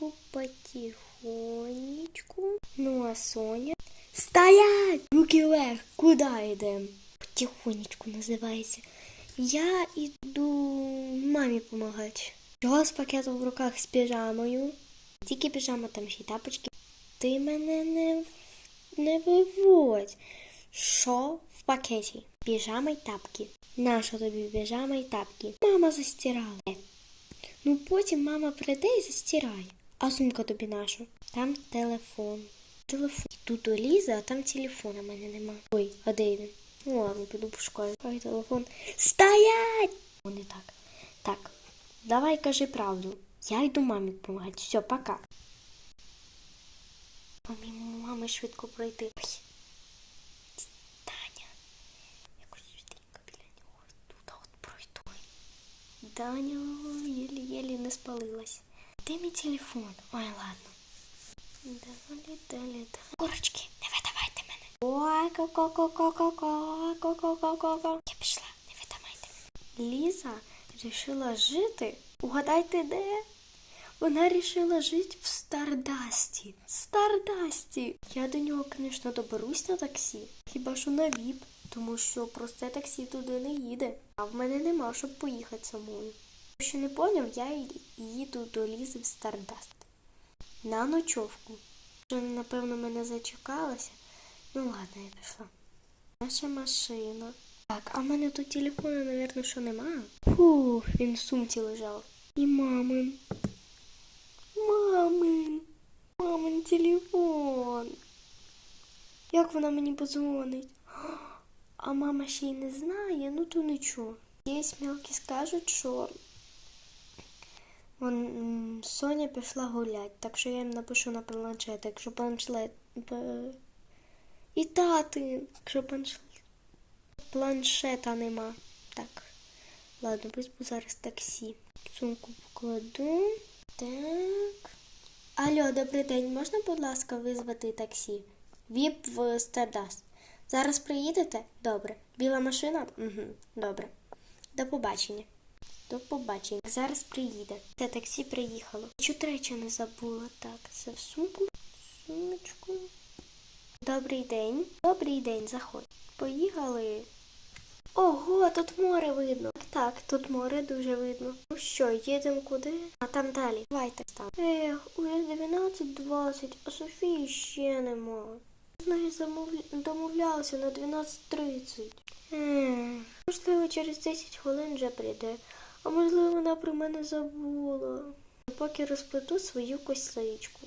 потихонечку, потихонечку. Ну, а Соня. Стоять! Руки вверх! Куди йдемо? Потихонечку називається. Я іду мамі допомагати. Чого з пакетом в руках з піжамою? Тільки піжама, там ще й тапочки. Ти мене не, не виводь. Що в пакеті? Піжама й тапки. Нащо тобі піжама й тапки? Мама застирала. Ну потім мама прийде і застирає. А сумка тобі наша? Там телефон. Телефон. Тут у Лізи, а там телефона в мене нема. Ой, а де він? Ну ладно, піду пошукаю. Хай телефон. Стоять! О, не так. Так, давай кажи правду. Я йду мамі допомагати. Все, пока. Помімо мами швидко пройти. Ой. Таня. Якось швиденько біля нього. Тут от пройду. Даня єлі-єлі не спалилась. Де мій телефон? Ой, ладно. Далі, далі, далі. Курочки, не видавайте мене. Ой, ко-ко-ко-ко-ко-ко, ко-ко-ко-ко. Я пішла, не видавайте мене. Ліза рішила жити. Угадайте де? Вона рішила жити в Стардасті. Стардасті. Я до нього, звісно, доберусь на таксі. Хіба що на ВІП, тому що просте таксі туди не їде. А в мене нема, щоб поїхати самою. Що не поняв, я їду до Лізи в Стардаст. На ночовку. Вже, напевно, мене зачекалася. Ну ладно, я пішла. Наша машина. Так, а в мене тут телефону, мабуть, що нема. Фух, він в сумці лежав. І мамин. Мамин. Мамин телефон. Як вона мені подзвонить? А мама ще й не знає, ну то нічого. Є мелкі скажуть, що Вон, Соня пішла гулять, так що я їм напишу на планшет, якщо планшет. І тати, якщо планшет. Планшета нема. Так. Ладно, візьму зараз таксі. Сумку покладу. Так. Алло, добрий день. Можна, будь ласка, визвати таксі? Віп в Стардаст. Зараз приїдете? Добре. Біла машина? Угу, добре. До побачення. До побачення. Зараз приїде. Те таксі приїхало. Чуть речі не забула. Так, це в сумку. Сумочку. Добрий день. Добрий день, заходь. Поїхали. Ого, тут море видно. Так, тут море дуже видно. Ну що, їдемо куди? А там далі. Давайте там. Ех, уже 12.20, а Софії ще нема. З нею домовлялася на 12.30. Можливо, через 10 хвилин вже прийде. А можливо, вона про мене забула. Поки розплету свою косичку.